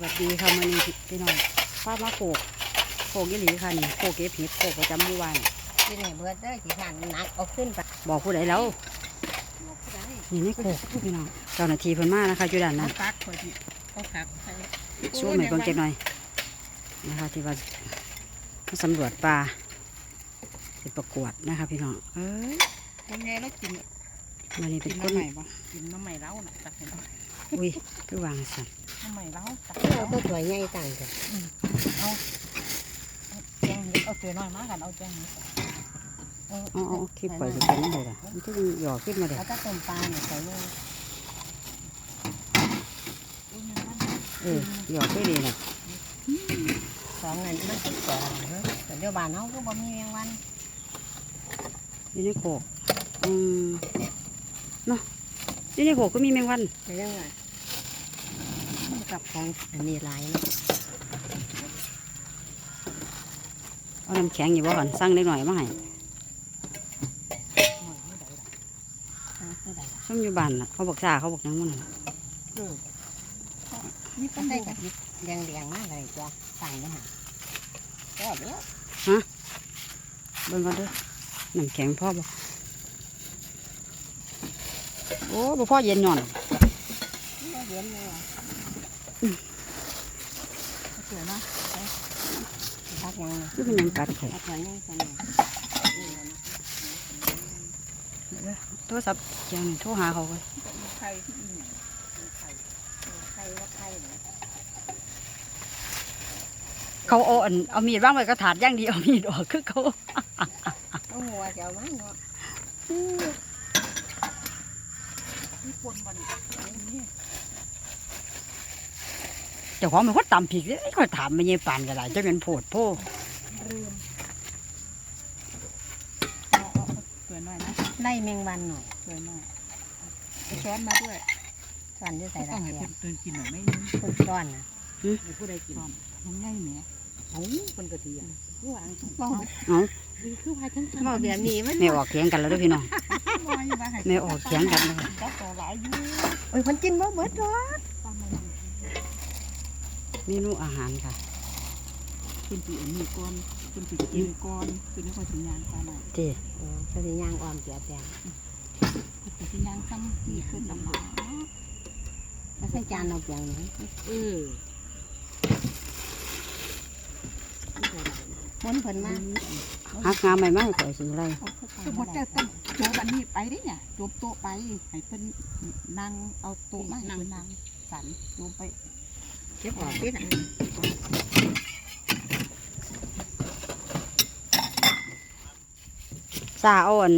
สวัสดีค่ะมันนี้พี่น้องป้ามาโขกโขกยี่หลีค่ะนี่โขกเก็บเห็ดโขกประจำหมู่บ้านที่ไหนเบิดเด้อที่ทานหนักเอาขึ้นไปบอกผู้ใดแล้วบอกผู้ใดนี่ไม่โขกพี่น้องเจ้าหน้าที่เพิ่นมานะคะอยู่ด้านนั้นปักคนที่เขาขักใส่ช่วยหน่อยเบิ่งจักหน่อยนะคะที่ว่ามาสำรวจป่าสิประกวดนะคะพี่น้องเอ้ยคนไงเรากินมันนี่เป็กินนคนน้ำใหม่ปะกินน้ำใหม่เล้าน่ะตักเห็นไหม อุ้ยคือวางสั่นน้ำใหม่เล้าตักเอาตัวถวยใหญ่ต่างกันเอาแจงเห็ดเอาเตือน้อยมากันเอาแจงเห็ดเอาอ๋ออ๋อคลิปปล่อยจะเป็นยังไงล่ะมันก็ยังหย่อขึ้นมาเด้อเอาตะต้มปลาเนี่ยใส่เลยเออหย่อขึ้นดีน่ะสองเงินมันติดก่อนเนอะแต่เดี๋ยวบ้านเขาก็บ่มีแมงวันอยู่ในโขกอืมเนาะ อยู่ในโขกก็มีแมงวันแต่ยังไงกับของอันนี้หลายเนาะเอาน้ำแข็งอยู่บ่ก่อนสั่งเล็กหน่อยมาให้เอาเท่าไหร่ล่ะส้มอยู่บ้านน่ะเขาบอกจ้าเขาบอกหยังมันน่ะอืมนี่ก็ได้กับยิบแดงแดงๆมากเลยจ้ะสั่งเลยค่ะแล้วเดี๋ยวเบิ่งก่อนเด้อน้ำแข็งพ่อบ่ โอ้บ่พ่อเย็นหย่อนเราเห็นเลยอะเสือเนาะพักยังคือเป็นหยังกัดไข่พักยังยังสนุกโทรศัพท์เจียงนี่โทรหาเขาก่อนไข่ที่นี่ไข่ไข่ว่าไข่เหรอเขาเอาอันเอามีดวางไว้ก็ถาดอย่างเดียวเอามีดออกคือเขาต้องหัวเจ้ามันเนาะ นี่ปนมันนี่เจ้าของเป็นคนตำผิดเลยก็ถามไม่ยังปานก็ได้จะเป็นโพดโพลืมเอาเอาเอาเสือหน่อยนะไล่แมงวันหน่อยเสือหน่อยเอาช้อนมาด้วยช้อนที่ใส่ต้ตะองให้เกียเพิ่บนตื่นกินหน่อยไหมคนช้อนนะให้ผู้ใดกินน้ำใหญ่แหมเอ้าคนกระเทียมผู้วางของบอกดีคือพายทั้งชั้นบอกแบบนี้มันแม่ออกเถียงกันแล้วเด้วยพี่น้อง แม่ออกเถียงกันเลยจับต่อหลายอยู่โอ้ยมันกินบ่เบิดหรอกตามมาเมนูอาหารค่ะคุณสิอันนี้ก่อนคุณสิกินก่อนคุณนี่ค่อยสิยางก่อนหน่อยเจ้เออก็สิย่างอ่อมเสียแปลงคุณสิยางซ้ำนี่ขึ้นลำบากแล้วใส่จานเอาเปลียงนะเออพ้นเพิ่นมาหักงามใหม่มาให้ข่อยสิไรคือหมดแต่ต้อง โจบันนี้ไปดิเนี่ยโจบโต๊ะไปให้เพิ่นนั่งเอาโต๊ะมาให้เพิ่นนั่งสันโจมไปเก็บออกที่ไหนซาเอาอัน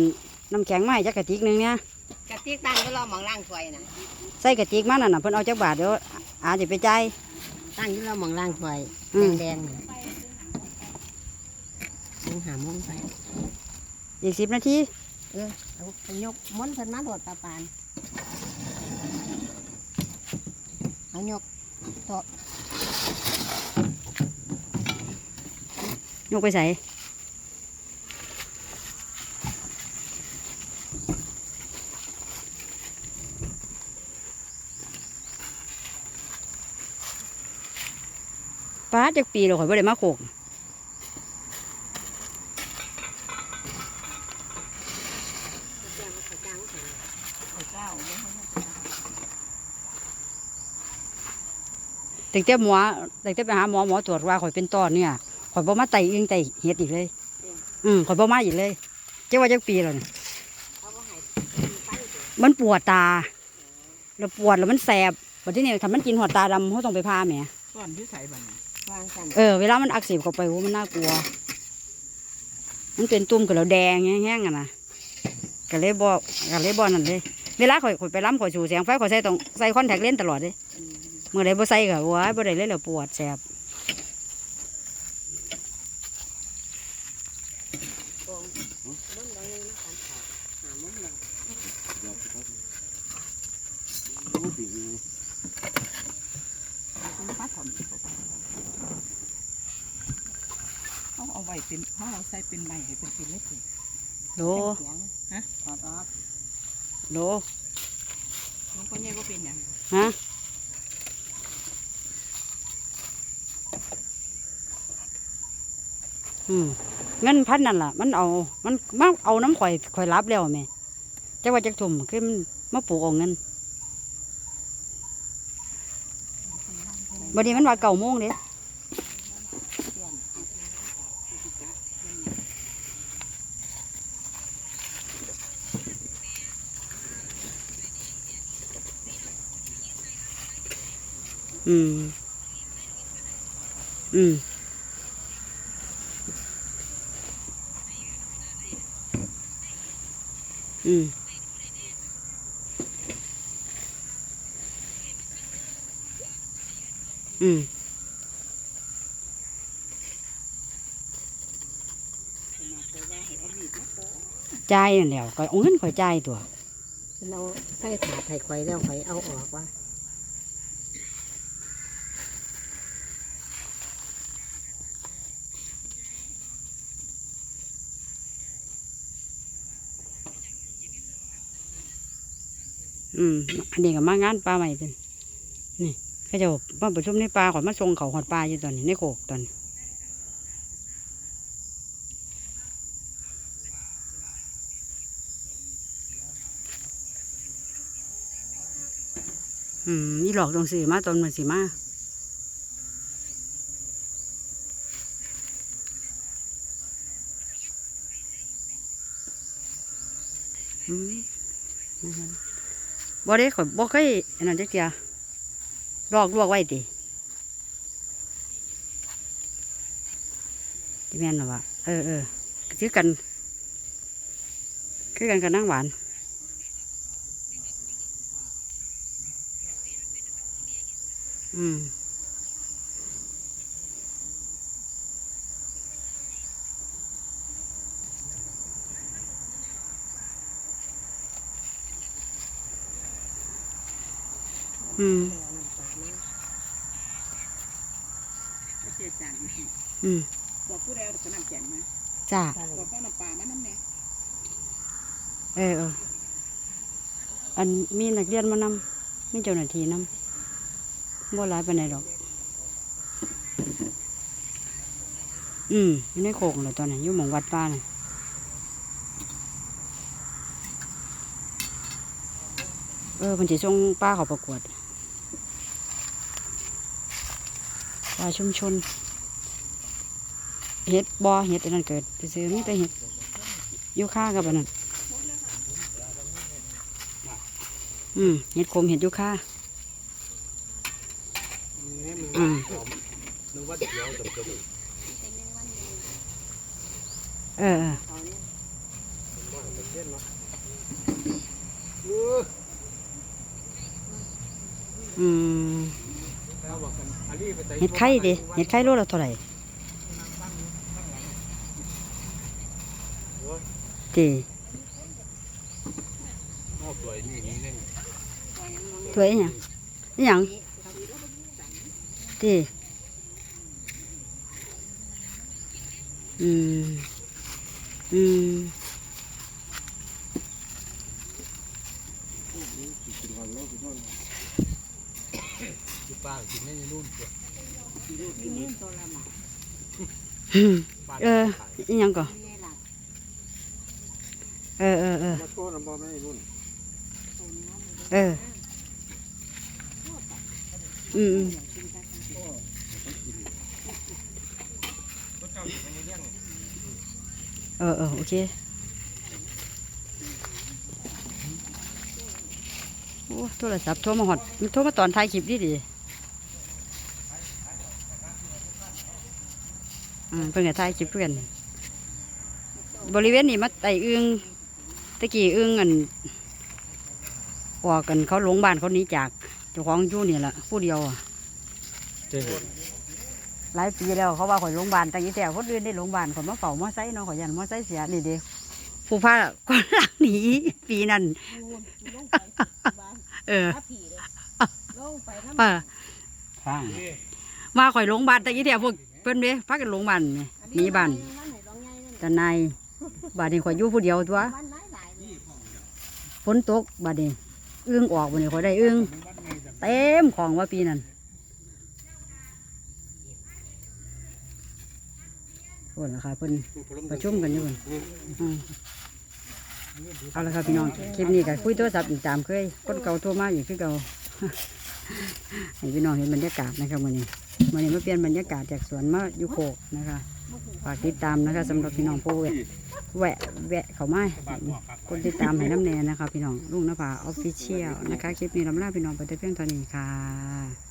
น้ำแข็งมาให้จักกระติกหนึงเนี่ยกะติกตั้งก็รอหมองล่างถ้วยนะใส่กระติกมานั่นน่ะเพิ่นเอาจักบาทเดี๋ยวอาจจะไปจ่ายตั้งอยู่รอหมองล่างถ้วยอืมแดงๆน่ะต้องหาโมงไปอีกสิบนาที เออเอาไปยกม้นเพิ่นมาโดดตาปานเอายกยกไปใส่ป้าจักปีเราขอยบ่ได้มาโขก เอาเจ้าเลยตั้งแต่หมอตั้งแต่ไปหาหมอหมอตรวจว่าข่อยเป็นต้อเนี่ยข่อยบ่มาไตเองไตเฮ็ดอีกเลย อืมข่อยบ่มาอีกเลยเจ้าว่าจักปีแล้วนี่เขาบ่ให้ไปเด้อมันปวดตา แล้วปวดแล้วมันแสบวันที่นี่ถ้ามันกินหัวตาดำเขาต้องไปพาแหมก่อนอยู่ใส่บัดนี้วางกันเออ เวลามันอักเสบเข้าไปโอ้มันน่ากลัว มันเป็นตุ่มกับเราแดงแห้งๆอะนะก็เลยบ่ก็เลยบ่นั่นเลย เวลาข่อยข่อยไปล้ำข่อยสูแสงไฟข่อยใส่ต้องใส่คอนแทคเลนส์ตลอดเลยเมื่อไรบ่ใส่ก็ว้ายบ่ได้เลยแล้วปวดแสบโกงเบิ่งได้นะกันเขาหาโมงแล้วคุณป้าถอมเขาเอาไว้เป็นเขาเอาใส่เป็นใบให้เป็นเป็นเล็กเลยโลเสียงฮะ โลน้องคนนี้ก็เป็นอย่างฮะอืมเงินพันนั่นล่ะ มันเอา มันมาเอาน้ำข่อยข่อยรับแล้วแมจะว่าจะถุ่มคือมันมาปลูกเอาเงินบันนี้มันว่าเก่าโมงเนี่ย อืม อืม อืม อืมจ่ายนั่นแหล้วก็เอาเงินข่อยจ่ายตัว เราใส่ถาดไข่ควายแล้วควายเอาออกว่า อืมอันนี้ก็มางานปลาใหม่จนนี่เขาเจะมาประชุมในปลาขอยมาส่งเขาหอดปลาอยู่ตอนนี้ในโขกตอนนี้อืมนี่หลอกตรงสีมาตอนเหมันสีมาอืมนะคะ บ่ได้ข่อยบ่เคยอันนั้นจักเทียลอกลวกไว้ดิที่แม่นหรอวะเออเออคือกัน คือกันกับนางหวานอืม อืมเจ็ดจานอืมบอกผู้ใดเอาขนมแกงมาจ้าบอกข้าวน้ำปลามาน้ำแน่เออเอออันมีนักเรียนมานำมีเจ้าหน้าที่นำบ่หลายปานใดดอก อืมอยู่ในโคกเลยตอนนี้อยู่หมองวัดป้าน่ะเออมันจะส่งป้าเขาประกวด ป้าชุมชน เห็ดบอเห็ดอันนั้นเกิดไปซื้อมีแต่เห็ดอยู่ค่ากับอันนั้นอืมเห็ดคมเห็ดยูคาอืมนึกว่าเดี๋ยวจะจะเออเอออืม เห็ดไข่ดิเห็ดไข่โลละเท่าไหร่ตีเอาสวยนี่นี่นี่ถ้วยอหยังอหยังตีอืม อืม คือป้ากินไม่ในรุ่นตัว อืม ป้า เอออหยังก่อนเออเออเออเอออืมเออเออโอเคโอ้โทรศัพท์โทรมาหอดมันโทรมาตอนถ่ายคลิปดีดี อืมเพิ่งจะถ่ายคลิปเพื่อนบริเวณนี้มาไต่อึงตะกี้อึงอันออกกันเขาหลงบ้านเขาหนี้จากเจ้าของอยู่นี่แหละผู้เดียวอะเจ๊งหลายปีแล้วเขาว่าข่อยโรงพยาบาลแต่ยี่แต่คนอื่นได้โรงพยาบาลข่อยมาเฝ้ามอไซค์เนาะข่อยยันมอไซค์เสียนี่เดีผู้พาคนหลังหนีปีนั้นเออลงไปน้ำ ป้าข้างมาข่อยโรงพยาบาลแต่ยี่แต่พวก เพิ่นเด้พากันโรงพยาบาลนี่หนีบ้านแต่นายบาดนี้ข่อยอยู่ผู้เดียวตัววันไหนหลายเลยฝนตกบาดนี้อึ้งออกบาดนี้ข่อยได้อึ้งเต็มของว่าปีนั้นโอ้นละค่ะเพิ่นประชุมกันอยู่เพิ่นอืมเอาละค่ะพี่น้องคลิปนี้ก็คุยโทรศัพท์อีกตามเคยคนเก่าโทรมาอีกคือเก่าให้พี่น้องเห็นบรรยากาศนะคะมื้อนี้มื้ อนี้มาเปลี่ยนบรรยากาศจากสวนมาอยู่โคกนะคะฝากติดตามนะคะสำหรับพี่น้องผู้แวะแวะแวะเขาไม้กดติดตามให้น้ำแน่นะคะ พี่น้องลุงนภาออฟฟิเชียลนะคะ คลิปนี้ลำลาพี่น้องไปแต่เพียงเท่านี้ค่ะ